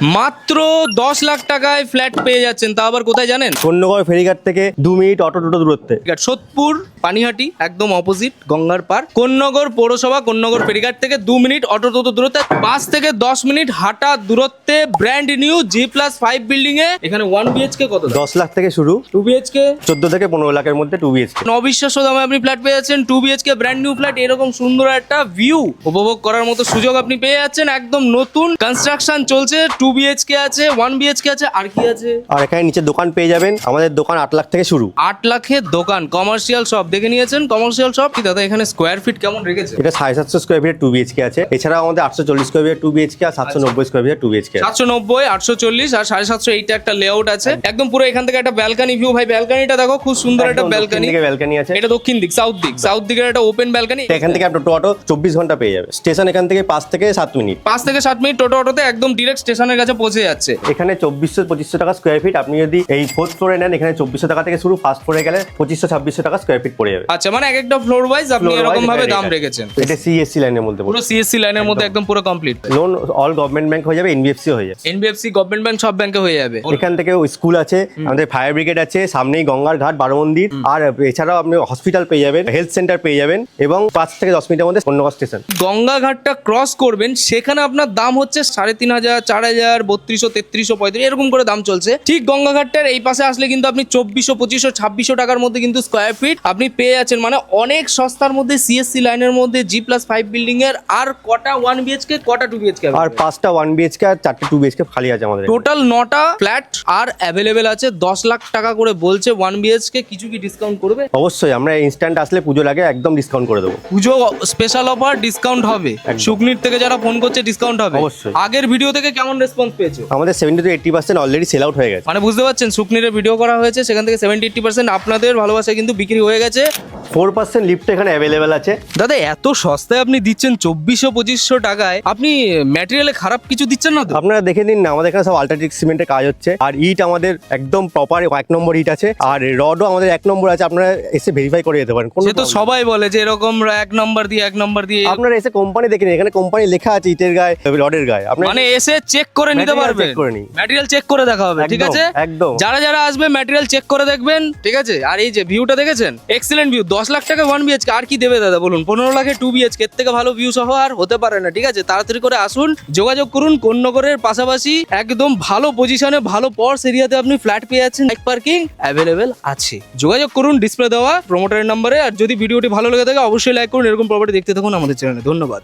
মাত্র দশ লাখ টাকায় ফ্ল্যাট পেয়ে যাচ্ছেন। তা আবার কোথায় জানেন? কন্যগড় ফেরিঘাট থেকে দু মিনিট অটো টোটো দূরত্বে। সোদপুর পানিহাটি একদম অপোজিট গঙ্গার পার। কোন্নগর পৌরসভা কোন্নগর ফেরিঘাট থেকে দু মিনিট অটো টোটো দূরত্বে। পাঁচ থেকে দশ মিনিট হাঁটা দূরত্বে brand new G plus five building এ। এখানে ওয়ান বিএচকে কত দশ লাখ থেকে শুরু। টু বিএচকে চোদ্দ থেকে পনেরো লাখের মধ্যে টু বিএচকে অবিশ্বাস্য দামে আপনি ফ্ল্যাট পেয়ে যাচ্ছেন। Two BHK brand new flat এরকম সুন্দর একটা ভিউ উপভোগ করার মতো সুযোগ আপনি পেয়ে যাচ্ছেন। একদম নতুন কনস্ট্রাকশন চলছে। টু বিএচকে আছে ওয়ান বিএচকে আছে আর কি আছে? আর এখানে নিচে দোকান পেয়ে যাবেন। আমাদের দোকান আট লাখ থেকে শুরু। আট লাখের দোকান কমার্শিয়াল শপ দেখে নিয়েছেন কমার্শিয়াল শপ কি? দাদা এখানে স্কোয়ার ফিট কেমন রেখেছে? এটা সাড়ে সাতশো স্কোয়ার ফিটের টু বিএচকে আছে। এছাড়াও আমাদের আটশো চল্লিশ স্কোয়ার ফিটের টু আর সাতশো নব্বই স্কোয়ার ফিটের টু বিএচকে সাতশো নব্বই আটশো চল্লিশ আর সাড়ে সাতশো এইটা একটা লেআউট আছে। একদম। পুরো এখান থেকে একটা ব্যালকানি ভিউ ভাই ব্যালকানিটা দেখো খুব সুন্দর একটা ব্যালকানি ব্যালকানি আছে। এটা দক্ষিণ দিক সাউথ দিক। সাউথ দিকের একটা ওপেন ব্যালকানি এখান থেকে আপনার টোটো চব্বিশ ঘণ্টা পেয়ে যাবে। স্টেশন এখান থেকে পাঁচ থেকে সাত মিনিট। পাঁচ থেকে সাত মিনিট টোটো অটোতে একদম ডিরেক্ট স্টেশনের কাছে পৌঁছে যাচ্ছে। এখানে চব্বিশশো পঁচিশশো টাকা স্কোয়ার ফিট আপনি যদি এই ফোর্থ ফ্লোরে নেন এখানে চব্বিশশো টাকা থেকে শুরু ফার্স্ট ফ্লোরে গেলে পঁচিশশো ছাব্বিশশো টাকা স্কোয়ার ফিট পড়ে যাবে। আচ্ছা মানে এক একটা ফ্লোর ওয়াইজ আপনি এরকম ভাবে দাম। রেখেছেন। এটা সিএসসি লাইনের মধ্যে পুরো সিএসসি লাইনের মধ্যে একদম। পুরো complete loan all government bank হয়ে যাবে এনবিএফসি হয়ে যাবে। এনবিএফসি গভর্নমেন্ট ব্যাংক সব ব্যাংকে হয়ে যাবে। এখান থেকে স্কুল আছে আমাদের ফায়ার ব্রিগেড আছে সামনেই গঙ্গার ঘাট বারো মন্দির আর এছাড়াও আপনি হসপিটাল পেয়ে যাবেন হেলথ সেন্টার পেয়ে যাবেন এবং পাঁচ থেকে দশ মিনিটের মধ্যে কন্যগর স্টেশন গঙ্গা ঘাটটা ক্রস করবেন সেখানে আপনার দাম হচ্ছে সাড়ে তিন হাজার চার হাজার বত্রিশশো তেত্রিশশো পঁয়ত্রিশ এরকম করে দাম চলছে। ঠিক গঙ্গাঘাটটার এই পাশে আসলে কিন্তু আপনি চব্বিশশো পঁচিশশো ছাব্বিশশো টাকার মধ্যে কিন্তু স্কোয়ার ফিট আপনি পেয়ে যাচ্ছেন। মানে অনেক সস্তার মধ্যে সিএসসি লাইনের মধ্যে জি প্লাস ফাইভ বিল্ডিং এর আর কটা ওয়ান বিএচকে কটা টু বিএচকে আর পাঁচটা ওয়ান বিএচকে আর চারটে টু বিএচকে খালি আছে আমাদের টোটাল নটা ফ্ল্যাট আর অ্যাভেলেবেল আছে। দশ লাখ টাকা করে বলছে ওয়ান বিএচকে কিছু কি ডিসকাউন্ট করবে? অবশ্যই আমরা ইনস্ট্যান্ট আসলে পুজো লাগে একদম ডিসকাউন্ট করে দেবো। পুজো স্পেশাল অফার ডিসকাউন্ট হবে। শুকনির থেকে যারা ফোন করছে ডিসকাউন্ট হবে। অবশ্যই। আগের ভিডিও থেকে কেমন রেসপন্স পেয়েছ? আমাদের seventy to eighty percent already sell out হয়ে গেছে। মানে বুঝতে পারছেন শুকনিরের ভিডিও করা হয়েছে সেখান থেকে সেভেন্টি এইট্টি পার্সেন্ট আপনাদের ভালোবাসায় কিন্তু বিক্রি হয়ে গেছে। ফোর পার্সেন্ট লিফট এখানে অ্যাভেলেবেল আছে। দাদা এত সস্তায় আপনি দিচ্ছেন চব্বিশশো পঁচিশশো টাকায়। আপনি ম্যাটেরিয়ালে খারাপ কিছু দিচ্ছেন না তো? আপনারা দেখে নিন না আমাদের এখানে সব আল্ট্রাটেক সিমেন্টের কাজ হচ্ছে। আর ইট আমাদের একদম প্রপার এক নম্বর ইট আছে। আর রডও আমাদের এক নম্বর আছে আপনারা এসে ভেরিফাই করে যেতে পারেন। সে তো সবাই বলে যে এরকম এক নম্বর দিয়ে এক নম্বর দিয়ে। আপনারা এসে কোম্পানি দেখে নিন এখানে কোম্পানি লেখা আছে ইটের গায়ে রডের গায়ে। আপনার মানে এসে চেক করে নিতে Material পারবে করে ম্যাটেরিয়াল চেক করে দেখা হবে ঠিক আছে? একদম। যারা যারা আসবে ম্যাটেরিয়াল চেক করে দেখবেন ঠিক আছে? আর এই যে ভিউটা দেখেছেন? এক্সিলেন্ট ভিউ দশ লাখ টাকা ওয়ান বিএচকে আর কি দেবে দাদা বলুন? পনেরো লাখে টু বিএচকে এর থেকে ভালো ভিউ সহ আর হতে পারে না, ঠিক আছে? তাড়াতাড়ি করে আসুন, যোগাযোগ করুন কোন্নগরের পাশাপাশি, একদম ভালো পজিশনে ভালো পর্স এরিয়াতে আপনি ফ্ল্যাট পেয়ে যাচ্ছেন বাইক পার্কিং অ্যাভেলেবেল আছে। যোগাযোগ করুন ডিসপ্লে দেওয়া প্রোমোটারের নম্বরে আর যদি ভিডিওটি ভালো লেগে থাকে, অবশ্যই লাইক করুন, এরকম প্রপার্টি দেখতে থাকুন আমাদের চ্যানেলে ধন্যবাদ।